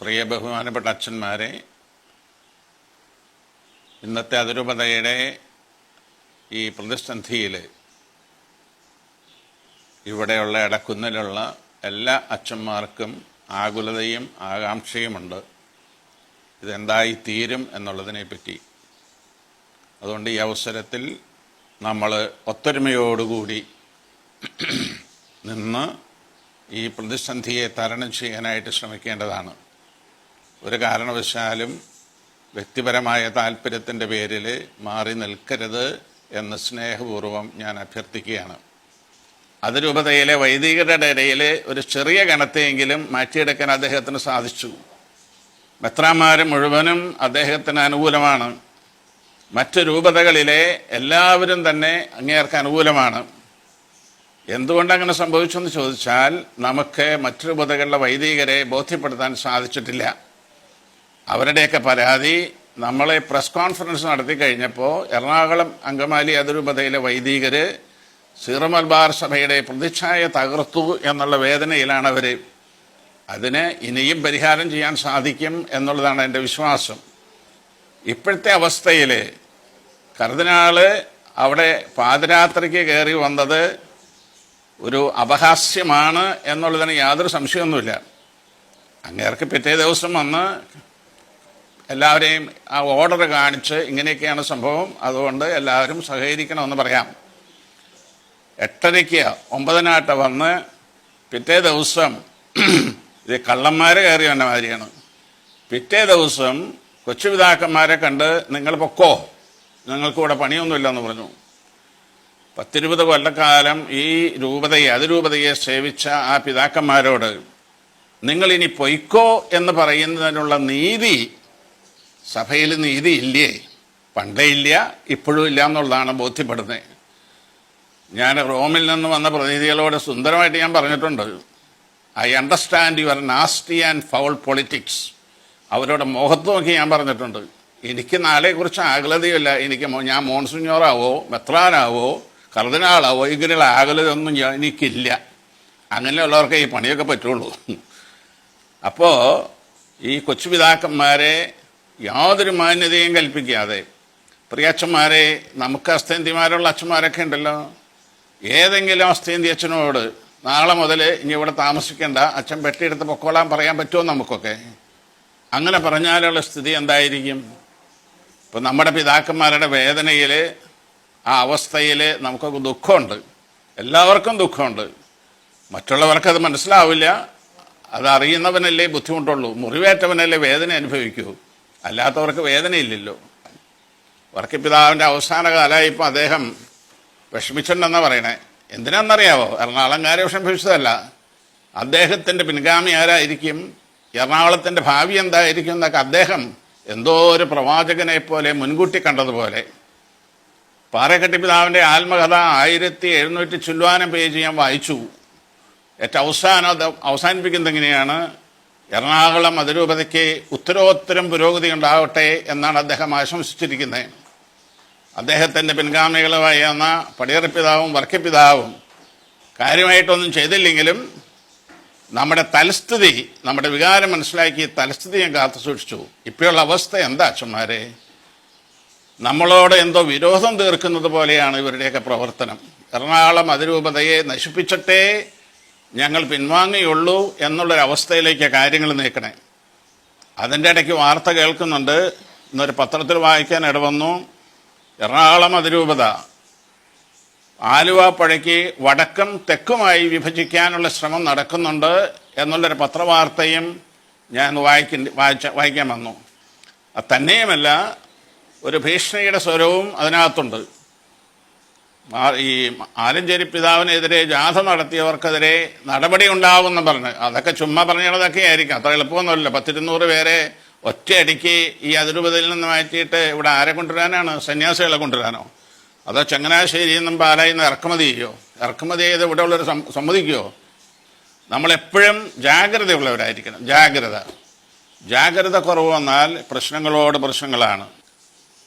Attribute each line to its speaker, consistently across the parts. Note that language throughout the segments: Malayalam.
Speaker 1: പ്രിയ ബഹുമാനപ്പെട്ട അച്ഛന്മാരെ ഇന്നത്തെ അതിരൂപതയുടെ ഈ പ്രതിസന്ധിയിൽ ഇവിടെയുള്ള ഇടക്കുന്നിലുള്ള എല്ലാ അച്ഛന്മാർക്കും ആകുലതയും ആകാംക്ഷയുമുണ്ട്. ഇതെന്തായി തീരും എന്നുള്ളതിനെപ്പറ്റി. അതുകൊണ്ട് ഈ അവസരത്തിൽ നമ്മൾ ഒത്തൊരുമയോടുകൂടി നിന്ന് ഈ പ്രതിസന്ധിയെ തരണം ചെയ്യാനായിട്ട് ശ്രമിക്കേണ്ടതാണ്. ഒരു കാരണവശാലും വ്യക്തിപരമായ താല്പര്യത്തിന്റെ പേരിൽ മാറി നിൽക്കരുത് എന്ന് സ്നേഹപൂർവം ഞാൻ അഭ്യർത്ഥിക്കുകയാണ്. അതിരൂപതയിലെ വൈദികരുടെ ഇടയിൽ ഒരു ചെറിയ ഗണത്തെയെങ്കിലും മാറ്റിയെടുക്കാൻ അദ്ദേഹത്തിന് സാധിച്ചു. മെത്രാന്മാർ മുഴുവനും അദ്ദേഹത്തിന് അനുകൂലമാണ്. മറ്റ് രൂപതകളിലെ എല്ലാവരും തന്നെ അങ്ങേർക്ക് അനുകൂലമാണ്. എന്തുകൊണ്ട് അങ്ങനെ സംഭവിച്ചെന്ന് ചോദിച്ചാൽ നമുക്ക് മറ്റു രൂപതകളിലെ വൈദികരെ ബോധ്യപ്പെടുത്താൻ സാധിച്ചിട്ടില്ല. അവരുടെയൊക്കെ പരാതി നമ്മളെ പ്രസ് കോൺഫറൻസ് നടത്തി കഴിഞ്ഞപ്പോൾ എറണാകുളം അങ്കമാലി അതിരൂപതയിലെ വൈദികർ സീറമൽബാർ സഭയുടെ പ്രതിച്ഛായ തകർത്തു എന്നുള്ള വേദനയിലാണ് അവർ അതിന് ഇനിയും പരിഹാരം ചെയ്യാൻ സാധിക്കും എന്നുള്ളതാണ് എന്റെ വിശ്വാസം. ഇപ്പോഴത്തെ അവസ്ഥയിൽ കർദിനാൾ അവിടെ പാതിരാത്രിക്ക് കയറി വന്നത് ഒരു അപഹാസ്യമാണ് എന്നുള്ളതിന് യാതൊരു സംശയമൊന്നുമില്ല. അങ്ങേർക്ക് പിറ്റേ ദിവസം വന്ന് എല്ലാവരെയും ആ ഓർഡർ കാണിച്ച് ഇങ്ങനെയൊക്കെയാണ് സംഭവം. അതുകൊണ്ട് എല്ലാവരും സഹകരിക്കണമെന്ന് പറയാം. എട്ടരയ്ക്ക് ഒമ്പതിനാട്ട വന്ന് പിറ്റേ ദിവസം ഇത് കള്ളന്മാർ കയറി വന്ന മാതിരിയാണ്. പിറ്റേ ദിവസം കൊച്ചുപിതാക്കന്മാരെ കണ്ട് നിങ്ങൾ പൊക്കോ നിങ്ങൾക്ക് ഇവിടെ പണിയൊന്നുമില്ലെന്ന് പറഞ്ഞു. പത്തിരുപത് കൊല്ലക്കാലം ഈ രൂപതയെ അതിരൂപതയെ സേവിച്ച ആ പിതാക്കന്മാരോട് നിങ്ങൾ ഇനി പൊയ്ക്കോ എന്ന് പറയുന്നതിനുള്ള നീതി സഭയിൽ നീതി ഇല്ലേ? പണ്ടേ ഇല്ല ഇപ്പോഴും ഇല്ല എന്നുള്ളതാണ് ബോധ്യപ്പെടുന്നത്. ഞാൻ റോമിൽ നിന്ന് വന്ന പ്രതിനിധികളോട് സുന്ദരമായിട്ട് ഞാൻ പറഞ്ഞിട്ടുണ്ട്. I understand your nasty and foul politics അവരോട് മുഖത്ത് നോക്കി ഞാൻ പറഞ്ഞിട്ടുണ്ട്. എനിക്ക് നാളെക്കുറിച്ച് ആകുലതയില്ല. എനിക്ക് ഞാൻ മോൺസിഞ്ഞോറാവോ മെത്രാനാവോ കർദിനാളാവോ ഇങ്ങനെയുള്ള ആകുലതൊന്നും ഞാൻ എനിക്കില്ല. അങ്ങനെയുള്ളവർക്ക് ഈ പണിയൊക്കെ പറ്റുള്ളൂ. അപ്പോൾ ഈ കൊച്ചുപിതാക്കന്മാരെ യാതൊരു മാന്യതയും കൽപ്പിക്കാതെ. പ്രിയ അച്ഛന്മാരെ നമുക്ക് അസ്ഥേന്തിമാരുള്ള അച്ഛന്മാരൊക്കെ ഉണ്ടല്ലോ. ഏതെങ്കിലും അസ്ഥേന്തി അച്ഛനോട് നാളെ മുതൽ ഇനി ഇവിടെ താമസിക്കേണ്ട അച്ഛൻ പെട്ടിയെടുത്ത് പൊക്കോളാൻ പറയാൻ പറ്റുമോ നമുക്കൊക്കെ? അങ്ങനെ പറഞ്ഞാലുള്ള സ്ഥിതി എന്തായിരിക്കും? ഇപ്പം നമ്മുടെ പിതാക്കന്മാരുടെ വേദനയിൽ ആ അവസ്ഥയിൽ നമുക്കൊക്കെ ദുഃഖമുണ്ട്. എല്ലാവർക്കും ദുഃഖമുണ്ട്. മറ്റുള്ളവർക്ക് അത് മനസ്സിലാവില്ല. അത് അറിയുന്നവനല്ലേ ബുദ്ധിമുട്ടുള്ളൂ. മുറിവേറ്റവനല്ലേ വേദന അനുഭവിക്കൂ. അല്ലാത്തവർക്ക് വേദനയില്ലല്ലോ. വർക്കിപ്പിതാവിന്റെ അവസാന കാലമായപ്പോൾ അദ്ദേഹം വിഷമിച്ചിട്ടുണ്ടെന്നാ പറയണേ. എന്തിനാണെന്നറിയാവോ എറണാകുളംകാരെ വിഷമിപ്പിച്ചതല്ല. അദ്ദേഹത്തിന്റെ പിൻഗാമി ആരായിരിക്കും? എറണാകുളത്തിന്റെ ഭാവി എന്തായിരിക്കും എന്നൊക്കെ അദ്ദേഹം എന്തോ ഒരു പ്രവാചകനെ പോലെ മുൻകൂട്ടി കണ്ടതുപോലെ. പാറക്കെട്ടി പിതാവിന്റെ ആത്മകഥ ആയിരത്തി എഴുന്നൂറ്റി ചുല്ലുവാനം പേജ് ഞാൻ വായിച്ചു. ഏറ്റവും അവസാനം അവസാനിപ്പിക്കുന്നത് എങ്ങനെയാണ്? എറണാകുളം അതിരൂപതയ്ക്ക് ഉത്തരോത്തരം പുരോഗതി ഉണ്ടാവട്ടെ എന്നാണ് അദ്ദേഹം ആശംസിച്ചിരിക്കുന്നത്. അദ്ദേഹത്തിന്റെ പിൻഗാമികളുമായി എന്ന പടിയറപ്പിതാവും വർക്കപ്പിതാവും കാര്യമായിട്ടൊന്നും ചെയ്തില്ലെങ്കിലും നമ്മുടെ തലസ്ഥിതി നമ്മുടെ വികാരം മനസ്സിലാക്കി തലസ്ഥിതി ഞാൻ കാത്തു സൂക്ഷിച്ചു. ഇപ്പോഴുള്ള അവസ്ഥ എന്താ അച്ഛന്മാരെ? നമ്മളോട് എന്തോ വിരോധം തീർക്കുന്നത് പോലെയാണ് ഇവരുടെയൊക്കെ പ്രവർത്തനം. എറണാകുളം അതിരൂപതയെ നശിപ്പിച്ചിട്ടേ ഞങ്ങൾ പിൻവാങ്ങിയുള്ളൂ എന്നുള്ളൊരവസ്ഥയിലേക്ക് കാര്യങ്ങൾ നീക്കണേ. അതിന്റെ ഇടയ്ക്ക് വാർത്ത കേൾക്കുന്നുണ്ട്. ഇന്നൊരു പത്രത്തിൽ വായിക്കാൻ ഇടവന്നു. എറണാകുളം അതിരൂപത. ആലുവ പുഴയ്ക്ക് വടക്കും തെക്കുമായി വിഭജിക്കാനുള്ള ശ്രമം നടക്കുന്നുണ്ട് എന്നുള്ളൊരു പത്രവാർത്തയും ഞാൻ വായിക്ക വായിച്ച വായിക്കാൻ വന്നു. തന്നെയുമല്ല ഒരു ഭീഷണിയുടെ സ്വരവും അതിനകത്തുണ്ട്. ഈ ആലഞ്ചേരി പിതാവിനെതിരെ ജാഥ നടത്തിയവർക്കെതിരെ നടപടി ഉണ്ടാവുമെന്ന് പറഞ്ഞ്. അതൊക്കെ ചുമ്മാ പറഞ്ഞതൊക്കെ ആയിരിക്കും. അത്ര എളുപ്പമൊന്നുമല്ല. പത്തിരുന്നൂറ് പേരെ ഒറ്റയടിക്ക് ഈ അതിരൂപതയിൽ നിന്ന് മാറ്റിയിട്ട് ഇവിടെ ആരെ കൊണ്ടുവരാനാണ്? സന്യാസികളെ കൊണ്ടുവരാനോ? അതോ ചങ്ങനാശ്ശേരിയിൽ നിന്നും പാലായിൽ നിന്ന് ഇറക്കുമതി ചെയ്യോ? ഇറക്കുമതി ചെയ്ത് ഇവിടെ ഉള്ളവർ സമ്മതിക്കുമോ നമ്മളെപ്പോഴും ജാഗ്രതയുള്ളവരായിരിക്കണം. ജാഗ്രത. ജാഗ്രത കുറവ് വന്നാൽ പ്രശ്നങ്ങളോട് പ്രശ്നങ്ങളാണ്.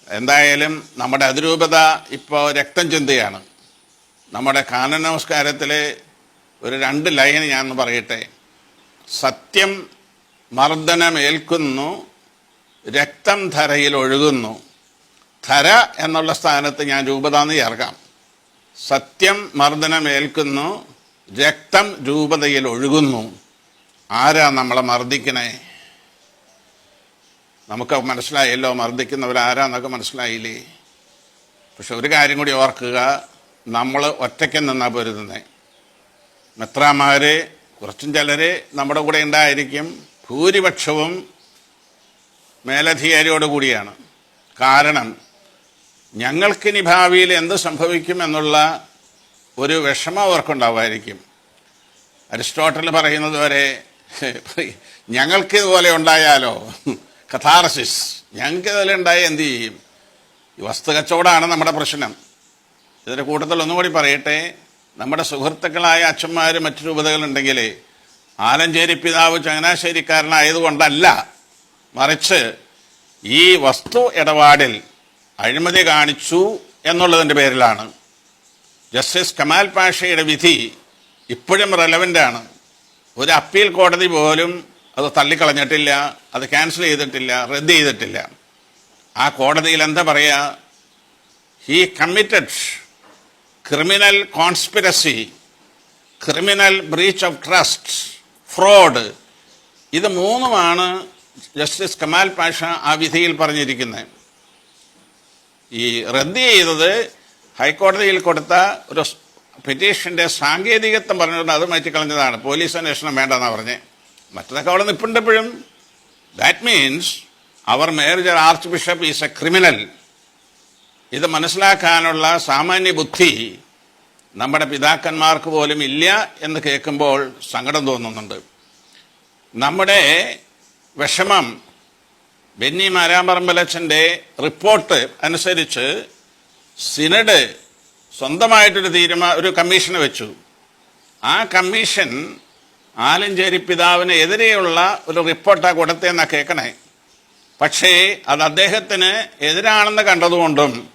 Speaker 1: എന്തായാലും നമ്മുടെ അതിരൂപത ഇപ്പോൾ രക്തം ചിന്തയാണ്. നമ്മുടെ കാനന നമസ്കാരത്തിലെ ഒരു രണ്ട് ലൈൻ ഞാൻ പറയട്ടെ. സത്യം മർദ്ദനമേൽക്കുന്നു രക്തം ധരയിൽ ഒഴുകുന്നു. ധര എന്നുള്ള സ്ഥാനത്ത് ഞാൻ രൂപതാന്ന് ചേർക്കാം. സത്യം മർദ്ദനമേൽക്കുന്നു രക്തം രൂപതയിൽ ഒഴുകുന്നു. ആരാ നമ്മളെ മർദ്ദിക്കണേ? നമുക്ക് മനസ്സിലായല്ലോ മർദ്ദിക്കുന്നവരാരാന്നൊക്കെ മനസ്സിലായില്ലേ? പക്ഷെ ഒരു കാര്യം കൂടി ഓർക്കുക നമ്മൾ ഒറ്റയ്ക്ക് നിന്നാ പൊരുതുന്നേ. മെത്രാമാർ കുറച്ചും ചിലർ നമ്മുടെ കൂടെ ഉണ്ടായിരിക്കും ഭൂരിപക്ഷവും മേലധികാരിയോട് കൂടിയാണ്. കാരണം ഞങ്ങൾക്കിനി ഭാവിയിൽ എന്ത് സംഭവിക്കും എന്നുള്ള ഒരു വിഷമം അവർക്കുണ്ടാവുമായിരിക്കും. അരിസ്റ്റോട്ടൽ പറയുന്നത് വരെ ഞങ്ങൾക്ക് ഇതുപോലെ ഉണ്ടായാലോ? കഥാറസിസ് ഞങ്ങൾക്ക് ഇതിൽ ഉണ്ടായ എന്ത് ചെയ്യും? ഈ വസ്തു കച്ചവടമാണ് നമ്മുടെ പ്രശ്നം. ഇതിന്റെ കൂട്ടത്തിൽ ഒന്നും കൂടി പറയട്ടെ. നമ്മുടെ സുഹൃത്തുക്കളായ അച്ഛന്മാർ മറ്റു രൂപതകളുണ്ടെങ്കിൽ ആലഞ്ചേരി പിതാവ് ചങ്ങനാശ്ശേരിക്കാരനായതുകൊണ്ടല്ല മറിച്ച് ഈ വസ്തു ഇടപാടിൽ അഴിമതി കാണിച്ചു എന്നുള്ളതിന്റെ പേരിലാണ്. ജസ്റ്റിസ് കമാൽ പാഷയുടെ വിധി ഇപ്പോഴും റെലവന്റ് ആണ്. ഒരു അപ്പീൽ കോടതി പോലും അത് തള്ളിക്കളഞ്ഞിട്ടില്ല അത് ക്യാൻസൽ ചെയ്തിട്ടില്ല റദ്ദ് ചെയ്തിട്ടില്ല. ആ കോടതിയിൽ എന്താ പറയുക he committed criminal conspiracy criminal breach of trust fraud ഇത് മൂന്നുമാണ് ജസ്റ്റിസ് കമാൽ പാഷ ആ വിധിയിൽ പറഞ്ഞിരിക്കുന്നത് ഈ റദ്ദ് ചെയ്തത് ഹൈക്കോടതിയിൽ കൊടുത്ത ഒരു പെറ്റീഷന്റെ സാങ്കേതികത്വം പറഞ്ഞുകൊണ്ട് അത് മാറ്റിക്കളഞ്ഞതാണ്. പോലീസ് അന്വേഷണം വേണ്ടെന്നാണ് പറഞ്ഞത് മറ്റതൊക്കെ അവിടെ നിൽപ്പുണ്ടപ്പോഴും that means our major archbishop is a criminal ഇത് മനസ്സിലാക്കാനുള്ള സാമാന്യ ബുദ്ധി നമ്മുടെ പിതാക്കന്മാർക്ക് പോലും ഇല്ല എന്ന് കേൾക്കുമ്പോൾ സങ്കടം തോന്നുന്നുണ്ട്. നമ്മുടെ വിഷമം ബെന്നി മാരാമ്പറമ്പലച്ചന്റെ റിപ്പോർട്ട് അനുസരിച്ച് സിനഡ് സ്വന്തമായിട്ടൊരു തീരുമാന ഒരു കമ്മീഷന് വെച്ചു. ആ കമ്മീഷൻ ആലഞ്ചേരി പിതാവിന് എതിരെയുള്ള ഒരു റിപ്പോർട്ടാണ് കൊടുത്തതെന്നാണ് കേൾക്കണേ പക്ഷേ അത് അദ്ദേഹത്തിന് എതിരാണെന്ന് കണ്ടതുകൊണ്ടും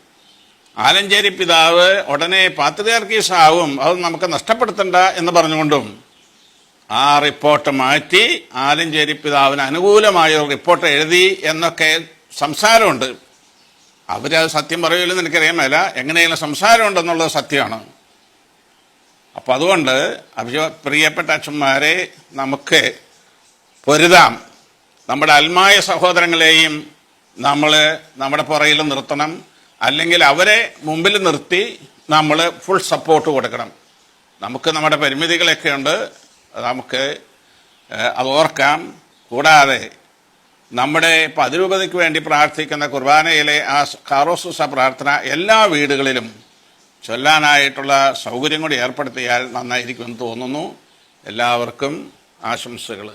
Speaker 1: ആലഞ്ചേരി പിതാവ് ഉടനെ പാത്രിയാർക്കീസാവും അത് നമുക്ക് നഷ്ടപ്പെടുത്തണ്ട എന്ന് പറഞ്ഞുകൊണ്ടും ആ റിപ്പോർട്ട് മാറ്റി ആലഞ്ചേരി പിതാവിന് അനുകൂലമായ ഒരു റിപ്പോർട്ട് എഴുതി എന്നൊക്കെ സംസാരമുണ്ട്. അവരത് സത്യം പറയുമല്ലോ എനിക്കറിയാൻ മേല. എങ്ങനെയെങ്കിലും സംസാരമുണ്ടെന്നുള്ളത് സത്യമാണ്. അപ്പം അതുകൊണ്ട് അഭിജ പ്രിയപ്പെട്ട അച്ഛന്മാരെ നമുക്ക് പൊരുതാം. നമ്മുടെ അൽമായ സഹോദരങ്ങളെയും നമ്മൾ നമ്മുടെ പുറയിൽ നിർത്തണം. അല്ലെങ്കിൽ അവരെ മുമ്പിൽ നിർത്തി നമ്മൾ ഫുൾ സപ്പോർട്ട് കൊടുക്കണം. നമുക്ക് നമ്മുടെ പരിമിതികളൊക്കെ ഉണ്ട്. നമുക്ക് അത് ഓർക്കാം. കൂടാതെ നമ്മുടെ പതിരൂപതയ്ക്ക് വേണ്ടി പ്രാർത്ഥിക്കുന്ന കുർബാനയിലെ ആ കാറോസുസ പ്രാർത്ഥന എല്ലാ വീടുകളിലും ചൊല്ലാനായിട്ടുള്ള സൗകര്യം കൂടി ഏർപ്പെടുത്തിയാൽ നന്നായിരിക്കുമെന്ന് തോന്നുന്നു. എല്ലാവർക്കും ആശംസകൾ